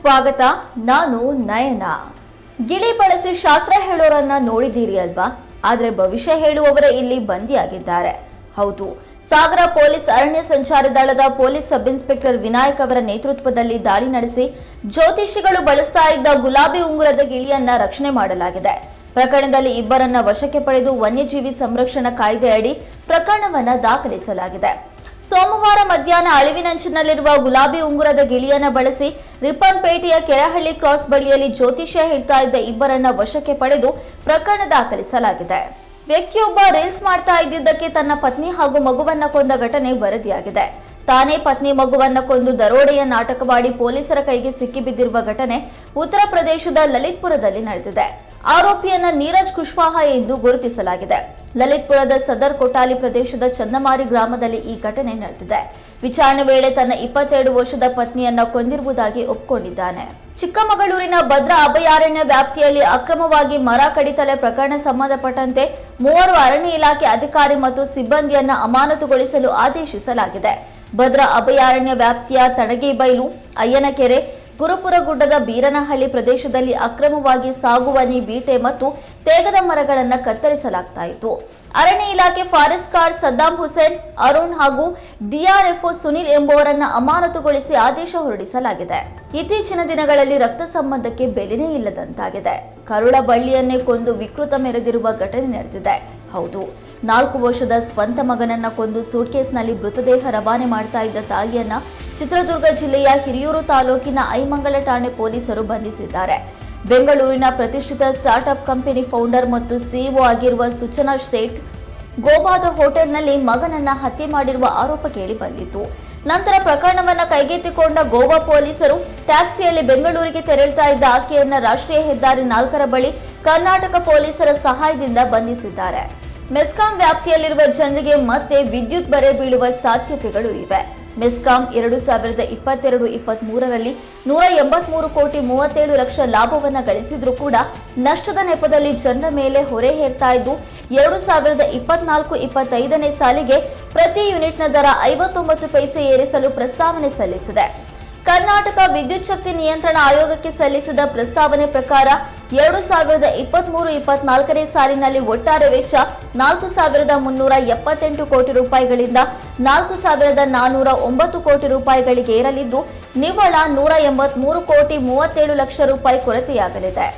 ಸ್ವಾಗತ, ನಾನು ನಯನ. ಗಿಳಿ ಬಳಸಿ ಶಾಸ್ತ್ರ ಹೇಳೋರನ್ನ ನೋಡಿದ್ದೀರಿ ಅಲ್ವಾ? ಆದ್ರೆ ಭವಿಷ್ಯ ಹೇಳುವವರೇ ಇಲ್ಲಿ ಬಂದಿಯಾಗಿದ್ದಾರೆ. ಹೌದು, ಸಾಗರ ಪೊಲೀಸ್ ಅರಣ್ಯ ಸಂಚಾರ ದಳದ ಪೊಲೀಸ್ ಸಬ್ ಇನ್ಸ್ಪೆಕ್ಟರ್ ವಿನಾಯಕ್ ಅವರ ನೇತೃತ್ವದಲ್ಲಿ ದಾಳಿ ನಡೆಸಿ ಜ್ಯೋತಿಷಿಗಳು ಬಳಸ್ತಾ ಇದ್ದ ಗುಲಾಬಿ ಉಂಗುರದ ಗಿಳಿಯನ್ನ ರಕ್ಷಣೆ ಮಾಡಲಾಗಿದೆ. ಪ್ರಕರಣದಲ್ಲಿ ಇಬ್ಬರನ್ನ ವಶಕ್ಕೆ ಪಡೆದು ವನ್ಯಜೀವಿ ಸಂರಕ್ಷಣಾ ಕಾಯ್ದೆ ಅಡಿ ಪ್ರಕರಣವನ್ನ ದಾಖಲಿಸಲಾಗಿದೆ. ಸೋಮವಾರ ಮಧ್ಯಾಹ್ನ ಅಳಿವಿನಂಚಿನಲ್ಲಿರುವ ಗುಲಾಬಿ ಉಂಗುರದ ಗಿಳಿಯನ್ನ ಬಳಸಿ ರಿಪ್ಪನ್ಪೇಟೆಯ ಕೆರಹಳ್ಳಿ ಕ್ರಾಸ್ ಬಳಿಯಲ್ಲಿ ಜ್ಯೋತಿಷ್ಯ ಹೇಳ್ತಾ ಇದ್ದ ಇಬ್ಬರನ್ನ ವಶಕ್ಕೆ ಪಡೆದು ಪ್ರಕರಣ ದಾಖಲಿಸಲಾಗಿದೆ. ವ್ಯಕ್ತಿಯೊಬ್ಬ ರೀಲ್ಸ್ ಮಾಡ್ತಾ ಇದ್ದಿದ್ದಕ್ಕೆ ತನ್ನ ಪತ್ನಿ ಹಾಗೂ ಮಗುವನ್ನ ಕೊಂದ ಘಟನೆ ವರದಿಯಾಗಿದೆ. ತಾನೇ ಪತ್ನಿ ಮಗುವನ್ನ ಕೊಂದು ದರೋಡೆಯ ನಾಟಕವಾಡಿ ಪೊಲೀಸರ ಕೈಗೆ ಸಿಕ್ಕಿಬಿದ್ದಿರುವ ಘಟನೆ ಉತ್ತರ ಪ್ರದೇಶದ ಲಲಿತ್ಪುರದಲ್ಲಿ ನಡೆದಿದೆ. ಆರೋಪಿಯನ್ನ ನೀರಜ್ ಕುಶ್ವಾಹ ಎಂದು ಗುರುತಿಸಲಾಗಿದೆ. ಲಲಿತ್ಪುರದ ಸದರ್ ಕೊಟಾಲಿ ಪ್ರದೇಶದ ಚಂದಮಾರಿ ಗ್ರಾಮದಲ್ಲಿ ಈ ಘಟನೆ ನಡೆದಿದೆ. ವಿಚಾರಣೆ ವೇಳೆ ತನ್ನ ಇಪ್ಪತ್ತೆರಡು ವರ್ಷದ ಪತ್ನಿಯನ್ನ ಕೊಂದಿರುವುದಾಗಿ ಒಪ್ಪಿಕೊಂಡಿದ್ದಾನೆ ಚಿಕ್ಕಮಗಳೂರಿನ ಭದ್ರಾ ಅಭಯಾರಣ್ಯ ವ್ಯಾಪ್ತಿಯಲ್ಲಿ ಅಕ್ರಮವಾಗಿ ಮರ ಕಡಿತಲೆ ಪ್ರಕರಣ ಸಂಬಂಧಪಟ್ಟಂತೆ ಮೂವರು ಅರಣ್ಯ ಇಲಾಖೆ ಅಧಿಕಾರಿ ಮತ್ತು ಸಿಬ್ಬಂದಿಯನ್ನ ಅಮಾನತುಗೊಳಿಸಲು ಆದೇಶಿಸಲಾಗಿದೆ. ಭದ್ರಾ ಅಭಯಾರಣ್ಯ ವ್ಯಾಪ್ತಿಯ ತಣಗಿಬೈಲು, ಅಯ್ಯನಕೆರೆ ಗುರುಪುರಗುಡ್ಡದ ಬೀರನಹಳ್ಳಿ ಪ್ರದೇಶದಲ್ಲಿ ಅಕ್ರಮವಾಗಿ ಸಾಗುವನಿ ಬೀಟೆ ಮತ್ತು ತೇಗದ ಮರಗಳನ್ನು ಕತ್ತರಿಸಲಾಗ್ತಾ ಇತ್ತು. ಅರಣ್ಯ ಇಲಾಖೆ ಫಾರೆಸ್ಟ್ ಗಾರ್ಡ್ ಸದ್ದಾಂ ಹುಸೇನ್, ಅರುಣ್ ಹಾಗೂ ಡಿಆರ್ಎಫ್ಒ ಸುನಿಲ್ ಎಂಬುವರನ್ನ ಅಮಾನತುಗೊಳಿಸಿ ಆದೇಶ ಹೊರಡಿಸಲಾಗಿದೆ. ಇತ್ತೀಚಿನ ದಿನಗಳಲ್ಲಿ ರಕ್ತ ಸಂಬಂಧಕ್ಕೆ ಬೆಲೆನೇ ಇಲ್ಲದಂತಾಗಿದೆ. ಕರುಳ ಬಳ್ಳಿಯನ್ನೇ ಕೊಂದು ವಿಕೃತ ಮೆರೆದಿರುವ ಘಟನೆ ನಡೆದಿದೆ. ಹೌದು. ನಾಲ್ಕು ವರ್ಷದ ಸ್ವಂತ ಮಗನನ್ನ ಕೊಂದು ಸೂಟ್ಕೇಸ್ನಲ್ಲಿ ಮೃತದೇಹ ರವಾನೆ ಮಾಡ್ತಾ ಇದ್ದ ತಾಯಿಯನ್ನ ಚಿತ್ರದುರ್ಗ ಜಿಲ್ಲೆಯ ಹಿರಿಯೂರು ತಾಲೂಕಿನ ಐಮಂಗಲ ಠಾಣೆ ಪೊಲೀಸರು ಬಂಧಿಸಿದ್ದಾರೆ. ಬೆಂಗಳೂರಿನ ಪ್ರತಿಷ್ಠಿತ ಸ್ಟಾರ್ಟ್ಅಪ್ ಕಂಪನಿ ಫೌಂಡರ್ ಮತ್ತು ಸಿಇಒ ಆಗಿರುವ ಸುಚನಾ ಶೇಟ್ ಗೋವಾದ ಹೋಟೆಲ್ನಲ್ಲಿ ಮಗನನ್ನ ಹತ್ಯೆ ಮಾಡಿರುವ ಆರೋಪ ಕೇಳಿ ಬಂದಿತ್ತು. ನಂತರ ಪ್ರಕರಣವನ್ನು ಕೈಗೆತ್ತಿಕೊಂಡ ಗೋವಾ ಪೊಲೀಸರು ಟ್ಯಾಕ್ಸಿಯಲ್ಲಿ ಬೆಂಗಳೂರಿಗೆ ತೆರಳುತ್ತಾ ಇದ್ದ ಆಕೆಯನ್ನ ರಾಷ್ಟ್ರೀಯ ಹೆದ್ದಾರಿ ನಾಲ್ಕರ ಬಳಿ ಕರ್ನಾಟಕ ಪೊಲೀಸರ ಸಹಾಯದಿಂದ ಬಂಧಿಸಿದ್ದಾರೆ. ಮೆಸ್ಕಾಂ ವ್ಯಾಪ್ತಿಯಲ್ಲಿರುವ ಜನರಿಗೆ ಮತ್ತೆ ವಿದ್ಯುತ್ ಬರೆ ಬೀಳುವ ಸಾಧ್ಯತೆಗಳು ಇವೆ. ಮೆಸ್ಕಾಂ ಎರಡು ಸಾವಿರದ ಇಪ್ಪತ್ತೆರಡು ಇಪ್ಪತ್ತ್ ಮೂರರಲ್ಲಿ ನೂರ ಎಂಬತ್ಮೂರು ಕೋಟಿ ಮೂವತ್ತೇಳು ಲಕ್ಷ ಲಾಭವನ್ನು ಗಳಿಸಿದರೂ ಕೂಡ ನಷ್ಟದ ನೆಪದಲ್ಲಿ ಜನರ ಮೇಲೆ ಹೊರೆ ಹೇರ್ತಾ ಇದ್ದು, ಎರಡು ಸಾವಿರದ ಇಪ್ಪತ್ನಾಲ್ಕು ಇಪ್ಪತ್ತೈದನೇ ಸಾಲಿಗೆ ಪ್ರತಿ ಯೂನಿಟ್ನ ದರ ಐವತ್ತೊಂಬತ್ತು ಪೈಸೆ ಏರಿಸಲು ಪ್ರಸ್ತಾವನೆ ಸಲ್ಲಿಸಿದೆ. ಕರ್ನಾಟಕ ವಿದ್ಯುತ್ ಶಕ್ತಿ ನಿಯಂತ್ರಣ ಆಯೋಗಕ್ಕೆ ಸಲ್ಲಿಸಿದ ಪ್ರಸ್ತಾವನೆ ಪ್ರಕಾರ ಎರಡು ಸಾವಿರದ ಇಪ್ಪತ್ಮೂರು ಇಪ್ಪತ್ನಾಲ್ಕನೇ ಸಾಲಿನಲ್ಲಿ ಒಟ್ಟಾರೆ ವೆಚ್ಚ ನಾಲ್ಕು ಸಾವಿರದ ಮುನ್ನೂರ ಎಪ್ಪತ್ತೆಂಟು ಕೋಟಿ ರೂಪಾಯಿಗಳಿಂದ ನಾಲ್ಕು ಸಾವಿರದ ನಾನ್ನೂರ ಒಂಬತ್ತು ಕೋಟಿ ರೂಪಾಯಿಗಳಿಗೆ ಏರಲಿದ್ದು, ನಿವ್ವಳ ನೂರ ಎಂಬತ್ಮೂರು ಕೋಟಿ ಮೂವತ್ತೇಳು ಲಕ್ಷ ರೂಪಾಯಿ ಕೊರತೆಯಾಗಲಿದೆ.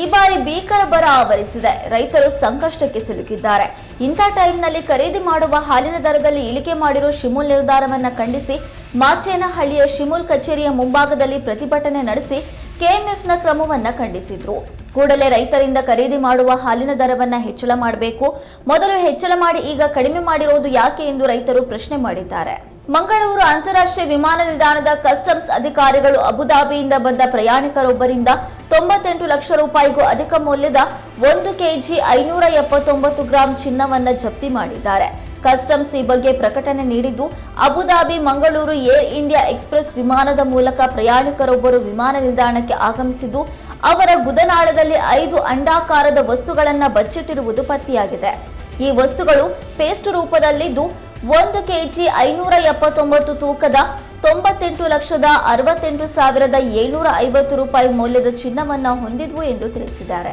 ಈ ಬಾರಿ ಭೀಕರ ಬರ ಆವರಿಸಿದೆ. ರೈತರು ಸಂಕಷ್ಟಕ್ಕೆ ಸಿಲುಕಿದ್ದಾರೆ. ಇಂಥ ಟೈಮ್ನಲ್ಲಿ ಖರೀದಿ ಮಾಡುವ ಹಾಲಿನ ದರದಲ್ಲಿ ಇಳಿಕೆ ಮಾಡಿರುವ ಶಿಮುಲ್ ನಿರ್ಧಾರವನ್ನು ಖಂಡಿಸಿ, ಮಾಚೇನಹಳ್ಳಿಯ ಶಿಮುಲ್ ಕಚೇರಿಯ ಮುಂಭಾಗದಲ್ಲಿ ಪ್ರತಿಭಟನೆ ನಡೆಸಿ, ಕೆಎಂಎಫ್ನ ಕ್ರಮವನ್ನು ಖಂಡಿಸಿದ್ರು. ಕೂಡಲೇ ರೈತರಿಂದ ಖರೀದಿ ಮಾಡುವ ಹಾಲಿನ ದರವನ್ನ ಹೆಚ್ಚಳ ಮಾಡಬೇಕು. ಮೊದಲು ಹೆಚ್ಚಳ ಮಾಡಿ ಈಗ ಕಡಿಮೆ ಮಾಡಿರುವುದು ಯಾಕೆ ಎಂದು ರೈತರು ಪ್ರಶ್ನೆ ಮಾಡಿದ್ದಾರೆ. ಮಂಗಳೂರು ಅಂತಾರಾಷ್ಟ್ರೀಯ ವಿಮಾನ ನಿಲ್ದಾಣದ ಕಸ್ಟಮ್ಸ್ ಅಧಿಕಾರಿಗಳು ಅಬುದಾಬಿಯಿಂದ ಬಂದ ಪ್ರಯಾಣಿಕರೊಬ್ಬರಿಂದ ತೊಂಬತ್ತೆಂಟು ಲಕ್ಷ ರೂಪಾಯಿಗೂ ಅಧಿಕ ಮೌಲ್ಯದ ಒಂದು ಕೆಜಿ ಐನೂರ ಎಪ್ಪತ್ತೊಂಬತ್ತು ಗ್ರಾಂ ಚಿನ್ನವನ್ನ ಜಪ್ತಿ ಮಾಡಿದ್ದಾರೆ. ಕಸ್ಟಮ್ಸ್ ಈ ಬಗ್ಗೆ ಪ್ರಕಟಣೆ ನೀಡಿದ್ದು, Abu Dhabi Mangaluru air India express ವಿಮಾನದ ಮೂಲಕ ಪ್ರಯಾಣಿಕರೊಬ್ಬರು ವಿಮಾನ ನಿಲ್ದಾಣಕ್ಕೆ ಆಗಮಿಸಿದ್ದು ಅವರ ಗುದನಾಳದಲ್ಲಿ ಐದು ಅಂಡಾಕಾರದ ವಸ್ತುಗಳನ್ನು ಬಚ್ಚಿಟ್ಟಿರುವುದು ಪತ್ತೆಯಾಗಿದೆ. ಈ ವಸ್ತುಗಳು ಪೇಸ್ಟ್ ರೂಪದಲ್ಲಿದ್ದು ಒಂದು ಕೆಜಿ ಐನೂರ ಎಪ್ಪತ್ತೊಂಬತ್ತು ತೂಕದ ತೊಂಬತ್ತೆಂಟು ಲಕ್ಷದ ಅರವತ್ತೆಂಟು ಸಾವಿರದ ಏಳ್ನೂರ ಐವತ್ತು ರೂಪಾಯಿ ಮೌಲ್ಯದ ಚಿನ್ನವನ್ನ ಹೊಂದಿದ್ವು ಎಂದು ತಿಳಿಸಿದ್ದಾರೆ.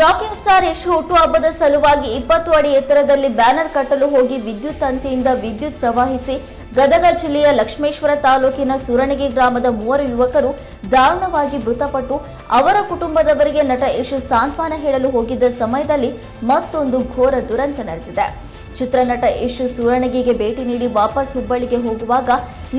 ರಾಕಿಂಗ್ ಸ್ಟಾರ್ ಯಶ್ ಹುಟ್ಟುಹಬ್ಬದ ಸಲುವಾಗಿ ಇಪ್ಪತ್ತು ಅಡಿ ಎತ್ತರದಲ್ಲಿ ಬ್ಯಾನರ್ ಕಟ್ಟಲು ಹೋಗಿ ವಿದ್ಯುತ್ ತಂತಿಯಿಂದ ವಿದ್ಯುತ್ ಪ್ರವಹಿಸಿ ಗದಗ ಜಿಲ್ಲೆಯ ಲಕ್ಷ್ಮೇಶ್ವರ ತಾಲೂಕಿನ ಸೂರಣಗಿ ಗ್ರಾಮದ ಮೂವರು ಯುವಕರು ದಾರುಣವಾಗಿ ಮೃತಪಟ್ಟು ಅವರ ಕುಟುಂಬದವರಿಗೆ ನಟ ಯಶ್ ಸಾಂತ್ವನ ಹೇಳಲು ಹೋಗಿದ್ದ ಸಮಯದಲ್ಲಿ ಮತ್ತೊಂದು ಘೋರ ದುರಂತ ನಡೆದಿದೆ. ಚಿತ್ರನಟ ಯಶ್ ಸೂರಣಗಿಗೆ ಭೇಟಿ ನೀಡಿ ವಾಪಸ್ ಹುಬ್ಬಳ್ಳಿಗೆ ಹೋಗುವಾಗ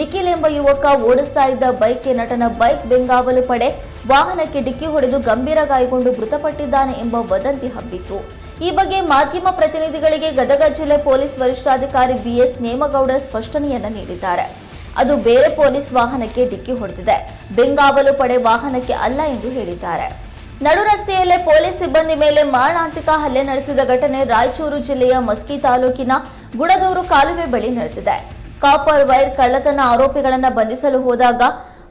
ನಿಖಿಲ್ ಎಂಬ ಯುವಕ ಓಡಿಸ್ತಾ ಇದ್ದ ಬೈಕ್ಗೆ ನಟನ ಬೈಕ್ ಬೆಂಗಾವಲು ಪಡೆ ವಾಹನಕ್ಕೆ ಡಿಕ್ಕಿ ಹೊಡೆದು ಗಂಭೀರ ಗಾಯಗೊಂಡು ಮೃತಪಟ್ಟಿದ್ದಾನೆ ಎಂಬ ವದಂತಿ ಹಬ್ಬಿತ್ತು. ಈ ಬಗ್ಗೆ ಮಾಧ್ಯಮ ಪ್ರತಿನಿಧಿಗಳಿಗೆ ಗದಗ ಜಿಲ್ಲೆ ಪೊಲೀಸ್ ವರಿಷ್ಠಾಧಿಕಾರಿ ಬಿಎಸ್ ನೇಮಗೌಡರ ಸ್ಪಷ್ಟನೆಯನ್ನ ನೀಡಿದ್ದಾರೆ. ಅದು ಬೇರೆ ಪೊಲೀಸ್ ವಾಹನಕ್ಕೆ ಡಿಕ್ಕಿ ಹೊಡೆದಿದೆ. ಬೆಂಗಾವಲು ಪಡೆ ವಾಹನಕ್ಕೆ ಅಲ್ಲ ಎಂದು ಹೇಳಿದ್ದಾರೆ. ನಡು ರಸ್ತೆಯಲ್ಲೇ ಪೊಲೀಸ್ ಸಿಬ್ಬಂದಿ ಮೇಲೆ ಮಾರಣಾಂತಿಕ ಹಲ್ಲೆ ನಡೆಸಿದ ಘಟನೆ ರಾಯಚೂರು ಜಿಲ್ಲೆಯ ಮಸ್ಕಿ ತಾಲೂಕಿನ ಗುಡದೂರು ಕಾಲುವೆ ಬಳಿ ನಡೆದಿದೆ. ಕಾಪರ್ ವೈರ್ ಕಳ್ಳತನ ಆರೋಪಿಗಳನ್ನು ಬಂಧಿಸಲು ಹೋದಾಗ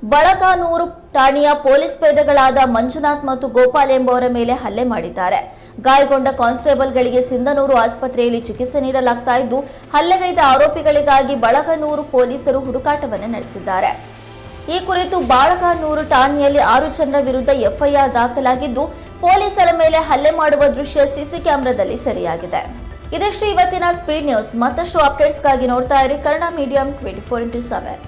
ಬಳಕಾನೂರು ಠಾಣೆಯ ಪೊಲೀಸ್ ಪೇದೆಗಳಾದ ಮಂಜುನಾಥ್ ಮತ್ತು ಗೋಪಾಲ್ ಎಂಬುವರ ಮೇಲೆ ಹಲ್ಲೆ ಮಾಡಿದ್ದಾರೆ. ಗಾಯಗೊಂಡ ಕಾನ್ಸ್ಟೇಬಲ್ಗಳಿಗೆ ಸಿಂಧನೂರು ಆಸ್ಪತ್ರೆಯಲ್ಲಿ ಚಿಕಿತ್ಸೆ ನೀಡಲಾಗ್ತಾ ಇದ್ದು, ಹಲ್ಲೆಗೈದ ಆರೋಪಿಗಳಿಗಾಗಿ ಬಳಗನೂರು ಪೊಲೀಸರು ಹುಡುಕಾಟವನ್ನು ನಡೆಸಿದ್ದಾರೆ. ಈ ಕುರಿತು ಬಾಳಗಾನೂರು ಠಾಣೆಯಲ್ಲಿ ಆರು ಜನರ ವಿರುದ್ಧ ಎಫ್ಐಆರ್ ದಾಖಲಾಗಿದ್ದು, ಪೊಲೀಸರ ಮೇಲೆ ಹಲ್ಲೆ ಮಾಡುವ ದೃಶ್ಯ ಸಿಸಿ ಕ್ಯಾಮೆರಾದಲ್ಲಿ ಸೆರೆಯಾಗಿದೆ. ಇದಷ್ಟು ಇವತ್ತಿನ ಸ್ಪೀಡ್ ನ್ಯೂಸ್. ಮತ್ತಷ್ಟು ಅಪ್ಡೇಟ್ಸ್ಗಾಗಿ ನೋಡ್ತಾ ಇರಿ Kannada medium twenty four into seven.